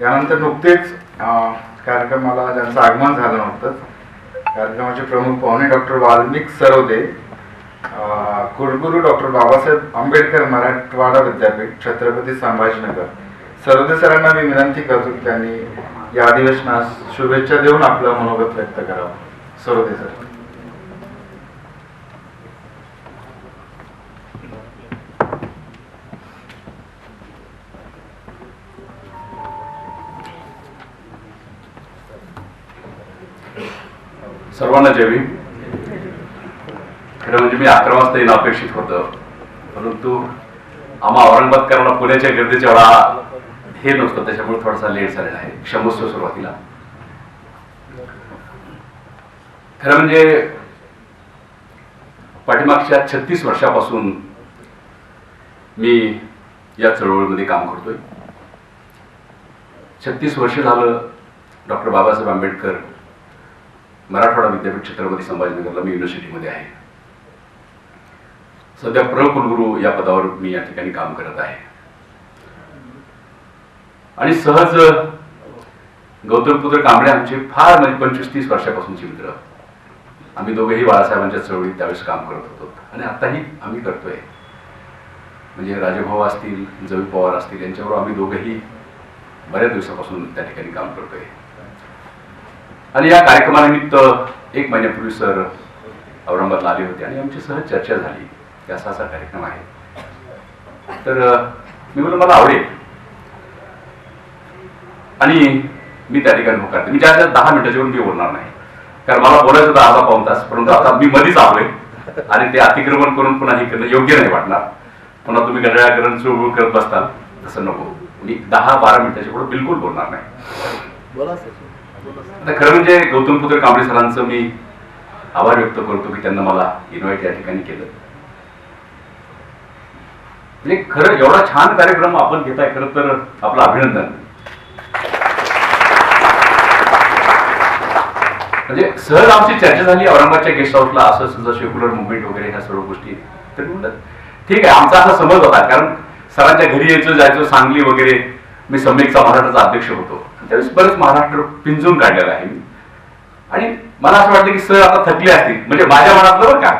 यानंतर नुकतेच कार्यक्रमाला ज्यांचं आगमन झालं नव्हतं कार्यक्रमाचे प्रमुख पाहुणे डॉक्टर वाल्मिक सरोदे कुलगुरू डॉक्टर बाबासाहेब आंबेडकर मराठवाडा विद्यापीठ छत्रपती संभाजीनगर. सरोदे सरांना मी विनंती करतो की त्यांनी या अधिवेशनास शुभेच्छा देऊन आपलं मनोगत व्यक्त करावं. सरोदे सर. सर्वांना जय भीम. खरं म्हणजे मी अकरा वाजता येणं अपेक्षित होतं. परंतु आम्हा औरंगाबादकरांना पुण्याच्या गर्दीच्या वेळा हे नसतं त्याच्यामुळे थोडासा लेट झालेला आहे. क्षमस्व सुरुवातीला. खरं म्हणजे पाठीमागच्या छत्तीस वर्षापासून मी या चळवळीमध्ये काम करतोय. छत्तीस वर्ष झालं डॉक्टर बाबासाहेब आंबेडकर मराठवाडा विद्यापीठ छत्रपती संभाजीनगरला मी युनिव्हर्सिटीमध्ये आहे. सध्या प्र कुलगुरू या पदावर मी या ठिकाणी काम करत आहे. आणि सहज गौतमपुत्र कांबळे आमचे फार म्हणजे पंचवीस तीस वर्षापासूनचे मित्र. आम्ही दोघेही बाळासाहेबांच्या चळवळीत त्यावेळेस काम करत होतो. आणि आताही आम्ही करतोय. म्हणजे राजभाऊ असतील जवी पवार असतील यांच्यावर आम्ही दोघेही बऱ्याच दिवसापासून त्या ठिकाणी काम करतोय. आणि या कार्यक्रमानिमित्त एक महिन्यापूर्वी सर औरंगाबादला आले होते आणि आमची सहज चर्चा झाली. की असा असा कार्यक्रम आहे. तर मी बोललो मला आवडेल. आणि मी त्या ठिकाणी होकारते मी ज्या दहा मिनिटाच्यावरून मी बोलणार नाही. कारण मला बोलायचं होतं अर्धा पाऊन तास परंतु आता मी मध्येच आलोय आणि ते अतिक्रमण करून पुन्हा हे करणं योग्य नाही वाटणार. पुन्हा तुम्ही गडळ्याकरण सुरू करत बसताल तसं नको. मी दहा बारा मिनिटाच्या पुढे बिलकुल बोलणार नाही. बोला बोला सर. आता खरं म्हणजे गौतम पुत्र कांबळे सरांचं मी आभार व्यक्त करतो की त्यांना मला इन्व्हाइट या ठिकाणी केलं. म्हणजे खरं एवढा छान कार्यक्रम आपण घेताय खरं तर आपलं अभिनंदन. म्हणजे सहज आमची चर्चा झाली औरंगाबादच्या गेस्ट हाऊसला असं समजा सेक्युलर मुवमेंट वगैरे ह्या सर्व गोष्टी. तर म्हणलं ठीक आहे आमचा असा समज होता कारण सरांच्या घरी यायचो जायचो सांगली वगैरे. मी सम्यकचा महाराष्ट्राचा अध्यक्ष होतो. त्यावेळेस बरंच महाराष्ट्र पिंजून काढलेला आहे. आणि मला असं वाटतं की सर आता थकले असतील. म्हणजे माझ्या मनातलं बरं का?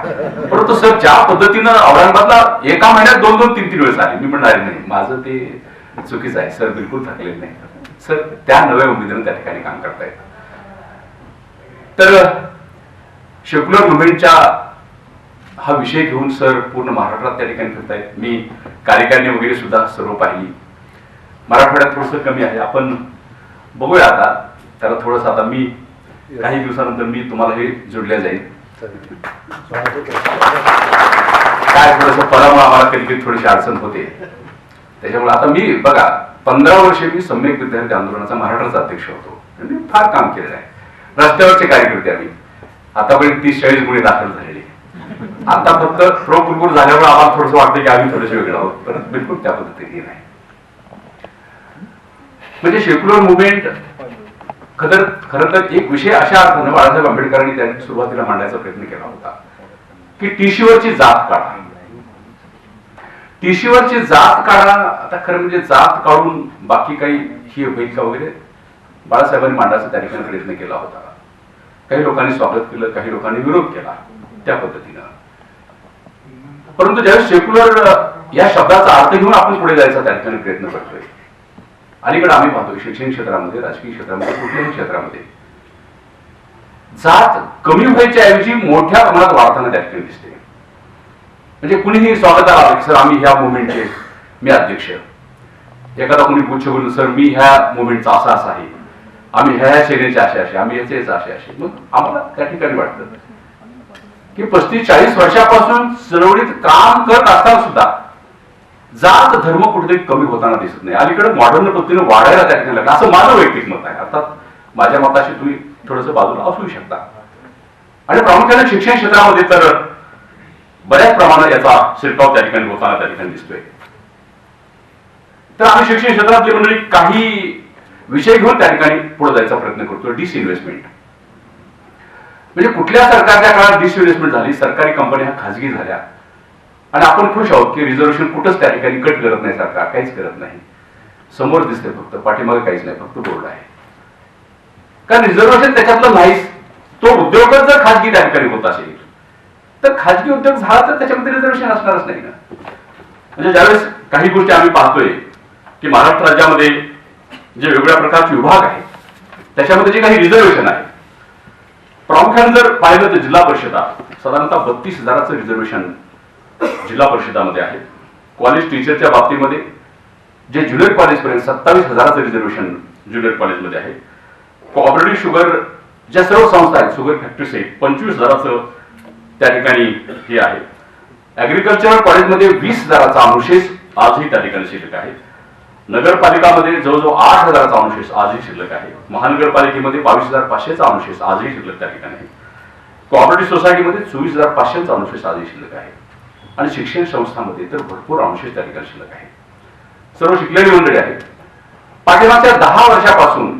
परंतु सर ज्या पद्धतीनं औरंगाबादला एका महिन्यात दोन दोन तीन तीन वेळेस आले. मी म्हणणार नाही. माझं ते चुकीचं आहे. सर बिलकुल थकलेलं नाही. सर त्या नव्या उमेदीनं त्या ठिकाणी काम करतायत. तर सेक्युलर मुवमेंटच्या हा विषय घेऊन सर पूर्ण महाराष्ट्रात त्या ठिकाणी फिरतायत. मी कार्यकारिणी वगैरे सुद्धा सर्व पाहिली. मराठवाड्यात थोडंसं कमी आहे. आपण बघूया आता. त्याला थोडंसं आता मी काही दिवसानंतर मी तुम्हाला हे जोडल्या जाईल. काय थोडंसं परामुळे आम्हाला कधी कधी थोडीशी अडचण होते. त्याच्यामुळे आता मी बघा पंधरा वर्षे मी सम्यक विद्यार्थी आंदोलनाचा महाराष्ट्राचा अध्यक्ष होतो. मी फार काम केलेलं आहे. रस्त्यावरचे कार्यकर्ते आम्ही? आतापर्यंत तीस चाळीस गुन्हे दाखल झालेले. आता फक्त प्रो कुरकुर झाल्यामुळे आम्हाला थोडंसं वाटतं की आम्ही थोडेसे वेगळं आहोत. परत बिलकुल त्या पद्धतीने नाही. म्हणजे सेक्युलर मुवमेंट खर खरं तर एक विषय अशा अर्थानं बाळासाहेब आंबेडकरांनी त्यांनी सुरुवातीला मांडायचा प्रयत्न केला होता. की टिशीवरची जात काढा. टिशीवरची जात काढा. आता खरं म्हणजे जात काढून बाकी काही ही होईल का वगैरे? बाळासाहेबांनी मांडायचा त्या ठिकाणी प्रयत्न केला होता. काही लोकांनी स्वागत केलं काही लोकांनी विरोध केला त्या पद्धतीनं. परंतु ज्यावेळेस सेक्युलर या शब्दाचा अर्थ घेऊन आपण पुढे जायचा त्या ठिकाणी प्रयत्न करतोय. अलीकडे आम्ही पाहतो शिक्षण क्षेत्रामध्ये राजकीय क्षेत्रामध्ये कुठल्याही क्षेत्रामध्ये. जात कमी व्हायच्या ऐवजी मोठ्या प्रमाणात वाढताना त्या ठिकाणी दिसते. म्हणजे कुणीही स्वागताला आलं सर आम्ही ह्या मुवमेंटचे मी अध्यक्ष एखादा कोणी पुच्छ बोलून सर मी ह्या मुवमेंटचा असा असा आहे. आम्ही ह्या ह्या श्रेणीचे असे असे आम्ही याचे याचे असे असे. मग आम्हाला त्या ठिकाणी वाटतं. की पस्तीस चाळीस वर्षापासून चळवळीत काम करत असताना सुद्धा जात धर्म कुठेतरी कमी होताना दिसत नाही. अलीकडे मॉडर्न पद्धतीने वाढायला त्या ठिकाणी लागलं. असं माझं वैयक्तिक मत आहे. अर्थात माझ्या मताशी तुम्ही थोडस बाजूला असू शकता. आणि प्रामुख्याने शिक्षण क्षेत्रामध्ये तर बऱ्याच प्रमाणात याचा शिरकाव त्या ठिकाणी होताना त्या ठिकाणी दिसतोय. तर आम्ही शिक्षण क्षेत्रातली मंडळी काही विषय घेऊन त्या ठिकाणी पुढे जायचा प्रयत्न करतो डिसइन्व्हेस्टमेंट म्हणजे कुठल्या सरकारच्या काळात डिसइन्व्हेस्टमेंट झाली? सरकारी कंपन्या खाजगी झाल्या. आणि आपण खुश आहोत की रिझर्वेशन कुठंच त्या ठिकाणी कट करत नाही सरकार काहीच करत नाही. समोर दिसते फक्त पाठीमागे काहीच नाही फक्त बोर्ड आहे. कारण रिझर्वेशन त्याच्यातलं नाहीच. तो उद्योगच जर खाजगी त्या ठिकाणी होत असेल तर खाजगी उद्योग झाला तर त्याच्यामध्ये रिझर्वेशन असणारच नाही ना. म्हणजे ज्यावेळेस काही गोष्टी आम्ही पाहतोय की महाराष्ट्र राज्यामध्ये जे वेगवेगळ्या प्रकारचे विभाग आहेत त्याच्यामध्ये जे काही रिझर्वेशन आहे प्रामुख्याने जर पाहिलं तर जिल्हा परिषदा साधारणतः बत्तीस हजाराचं रिझर्वेशन जिल्हा परिषदामध्ये आहे कॉलेज टीचरच्या बाबतीमध्ये जे ज्युनियर कॉलेजपर्यंत सत्तावीस हजाराचं रिझर्वेशन ज्युनियर कॉलेजमध्ये आहे. कॉपरेटिव्ह शुगर ज्या सर्व संस्था आहेत शुगर फॅक्टरीज आहेत पंचवीस हजाराचं त्या ठिकाणी हे आहे. ॲग्रिकल्चरल कॉलेजमध्ये वीस हजाराचा अनुशेष आजही त्या ठिकाणी शिल्लक आहे. नगरपालिकामध्ये जवळजवळ आठ हजाराचा अनुशेष आजही शिल्लक आहे. महानगरपालिकेमध्ये बावीस हजार पाचशेचा अनुशेष आजही शिल्लक त्या ठिकाणी आहे. कॉपरेटिव्ह सोसायटीमध्ये चोवीस हजार पाचशेचा अनुशेष आजही शिल्लक आहे. आणि शिक्षण संस्थांमध्ये तर भरपूर अनुशेष त्या ठिकाणी शिल्लक आहे सर्व शिकलेली मंडळी आहेत. पाठीमागच्या दहा वर्षापासून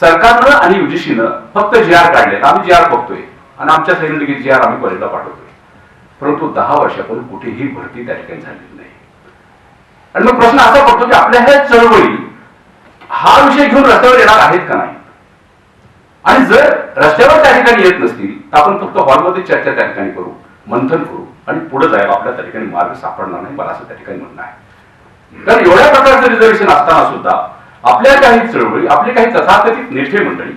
सरकारनं आणि युजीसीनं फक्त जी आर काढले आम्ही जी आर बघतोय आणि आमच्या सैनिक जी आर आम्ही कॉलेजला पाठवतोय. परंतु दहा वर्षापूर्वी कुठेही भरती त्या ठिकाणी झालेली नाही. आणि मग प्रश्न असा पडतो की आपल्या ह्या चळवळी हा विषय घेऊन रस्त्यावर येणार आहेत का नाही? आणि जर रस्त्यावर त्या ठिकाणी येत नसतील तर आपण फक्त हॉलमध्ये चर्चा त्या ठिकाणी करू. मंथन करू. आणि पुढे जायला आपल्या त्या ठिकाणी मार्ग सापडणार नाही मला असं त्या ठिकाणी म्हणणं आहे. तर एवढ्या प्रकारचं रिझर्वेशन असताना सुद्धा आपल्या काही चळवळी आपली काही तथाकथित नेते मंडळी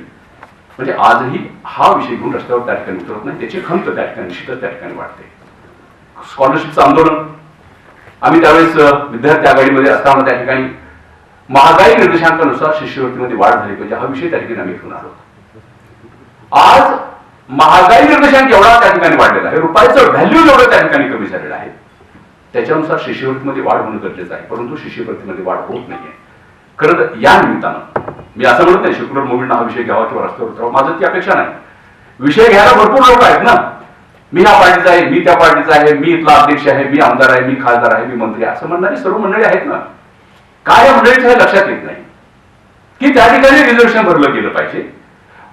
म्हणजे आजही हा विषय घेऊन रस्त्यावर त्या ठिकाणी उतरत नाही त्याची खंत त्या ठिकाणी निश्चितच त्या ठिकाणी वाढते. स्कॉलरशिपचं आंदोलन. आम्ही त्यावेळेस विद्यार्थी आघाडीमध्ये असताना त्या ठिकाणी महागाई निर्देशांकानुसार शिष्यवृत्तीमध्ये वाढ झाली पाहिजे हा विषय त्या ठिकाणी आम्ही घेऊन आलो. आज महागाई निर्देशांक एवढा त्या ठिकाणी वाढलेला आहे. रुपयाचं व्हॅल्यू जेवढं त्या ठिकाणी कमी झालेलं आहे त्याच्यानुसार शिष्यवृत्तीमध्ये वाढ होणं गरजेचं आहे. परंतु शिष्यवृत्तीमध्ये वाढ होत नाहीये. खरं तर या निमित्तानं मी असं म्हणत नाही सेक्युलर मुवमेंटनं हा विषय घ्यावा किंवा रस्त्यावर उतरावा. माझं ती अपेक्षा नाही. विषय घ्यायला भरपूर लोक आहेत ना. मी ह्या पार्टीचा आहे मी त्या पार्टीचा आहे मी इथला अध्यक्ष आहे मी आमदार आहे मी खासदार आहे मी मंत्री आहे. असं म्हणणारी सर्व मंडळी आहेत ना. काय या मंडळीचं हे लक्षात येत नाही. की त्या ठिकाणी रिझर्वेशन भरलं गेलं पाहिजे.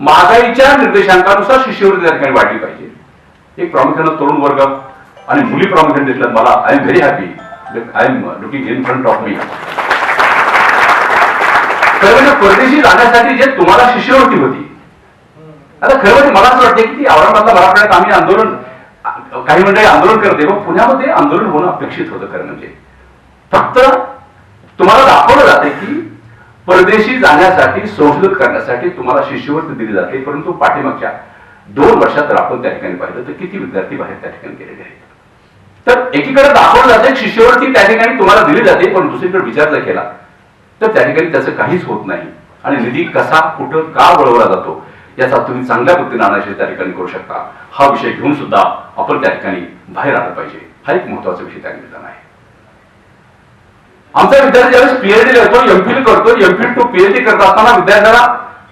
महागाईच्या निर्देशांकानुसार शिष्यवृत्ती त्या ठिकाणी वाढली पाहिजे. एक प्रामुख्यानं तरुण वर्ग आणि मुली प्रामुख्याने दिसल्यात. मला I am very happy I am looking in front of मी खरं म्हणजे परदेशी जाण्यासाठी जे तुम्हाला शिष्यवृत्ती होती. आता खरं म्हणजे मला असं वाटतं की औरंगाबादला मराठवाड्यात आम्ही आंदोलन काही मंडळी आंदोलन करते मग पुण्यामध्ये आंदोलन होणं अपेक्षित होतं खरं म्हणजे. फक्त तुम्हाला दाखवलं जाते की परदेशी जाण्यासाठी संशोधन करण्यासाठी तुम्हाला शिष्यवृत्ती दिली जाते. परंतु पाठीमागच्या दोन वर्षात जर आपण त्या ठिकाणी पाहिलं तर किती विद्यार्थी बाहेर त्या ठिकाणी गेलेले आहेत? तर एकीकडे दाखवलं जाते शिष्यवृत्ती त्या ठिकाणी तुम्हाला दिली जाते पण दुसरीकडे विचार जर केला तर त्या ठिकाणी त्याचं काहीच होत नाही. आणि निधी कसा कुठं का वळवला जातो याचा तुम्ही चांगल्या पद्धतीने अनालिसिस त्या ठिकाणी करू शकता. हा विषय घेऊन सुद्धा आपण त्या ठिकाणी बाहेर आलं पाहिजे. हा एक महत्त्वाचा विषय त्या निमित्तानं आहे. आमचा विद्यार्थी ज्यावेळेस पीएचडी करतो एमफिल करतो एमफिल टू पीएचडी करत असताना विद्यार्थ्याला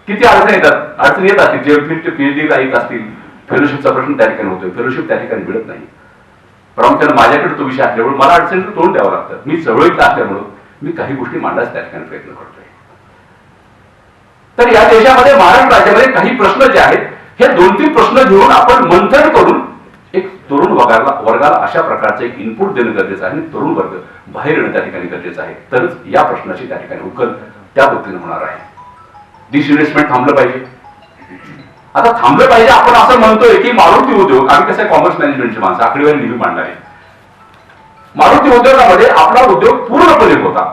किती अडचणी येतात? अडचणी येत असतील. जे एमफिल टू पीएचडी येत असतील फेलोशिपचा प्रश्न त्या ठिकाणी होतोय. फेलोशिप त्या ठिकाणी मिळत नाही. प्रामुख्याने माझ्याकडे तो विषय असल्यामुळे मला अडचणीचं तोंड द्यावं लागतं. मी चळवळीतला असल्यामुळं मी काही गोष्टी मांडायचा त्या ठिकाणी प्रयत्न करतोय. तर या देशामध्ये महाराष्ट्र राज्यामध्ये काही प्रश्न जे आहेत हे दोन तीन प्रश्न घेऊन आपण मन वर्गाला वर्गाला अशा प्रकारचं एक इनपुट देणं गरजेचं आहे आणि तरुण वर्ग बाहेर येणं त्या ठिकाणी गरजेचं आहे. तरच या प्रश्नाची त्या ठिकाणी उकल त्या पद्धतीने होणार आहे. डिसइन्व्हेस्टमेंट थांबलं पाहिजे. आता थांबलं पाहिजे आपण असं म्हणतोय की मारुती उद्योग आम्ही कसं कॉमर्स मॅनेजमेंटचे माणसं आकडेवारी नेहमी मांडणार आहे. मारुती उद्योगामध्ये आपला उद्योग पूर्णपणे होता.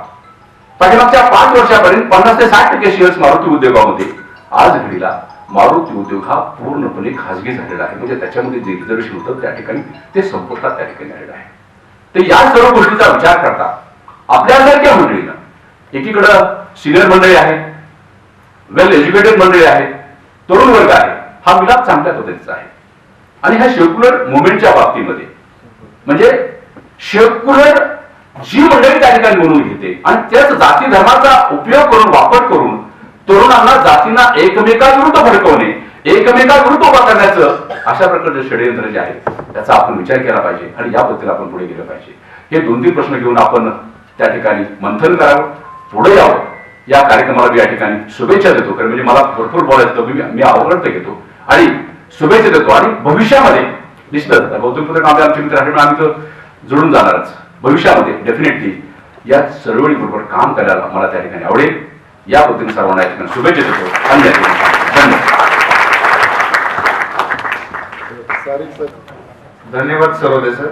पाठीमागच्या पाच वर्षापर्यंत पन्नास ते साठ टक्के शेअर्स मारुती उद्योगामध्ये आज घडीला मारुती उद्योग हा पूर्णपणे खाजगी झालेला आहे. म्हणजे त्याच्यामध्ये जे रिझर्वेशन होतं त्या ठिकाणी ते संपुष्टात त्या ठिकाणी आलेलं आहे. तर या सर्व गोष्टीचा विचार करता आपल्यासारख्या मंडळीनं एकीकडं सिनियर मंडळी आहे वेल एज्युकेटेड मंडळी आहे तरुण वर्ग आहे हा मिलाप चांगल्या पद्धतीचा आहे. आणि ह्या सेक्युलर मुवमेंटच्या बाबतीमध्ये म्हणजे सेक्युलर जी मंडळी त्या ठिकाणी म्हणून घेते आणि त्याच जाती धर्माचा उपयोग करून वापर करून तरुणांना जातींना एकमेकाविरुद्ध भडकवणे एकमेकाविरुद्ध उभा करण्याचं अशा प्रकारचे षडयंत्र जे आहे त्याचा आपण विचार केला पाहिजे आणि याबद्दल आपण पुढे गेलं पाहिजे. हे दोन तीन प्रश्न घेऊन आपण त्या ठिकाणी मंथन करावं पुढे यावं. या कार्यक्रमाला मी या ठिकाणी शुभेच्छा देतो कारण म्हणजे मला भरपूर बोलायचं मी मी आवडतं घेतो. आणि शुभेच्छा देतो आणि भविष्यामध्ये निश्चितच गौतम पुत्र आमचे आमचे मित्र आहे आम्ही तर जुळून जाणारच. भविष्यामध्ये डेफिनेटली या चळवळीबरोबर काम करायला मला त्या ठिकाणी आवडेल. या पद्धतीने सर्वांना या ठिकाणी शुभेच्छा देतो. ठिकाणी धन्यवाद. धन्यवाद सरोदे सर.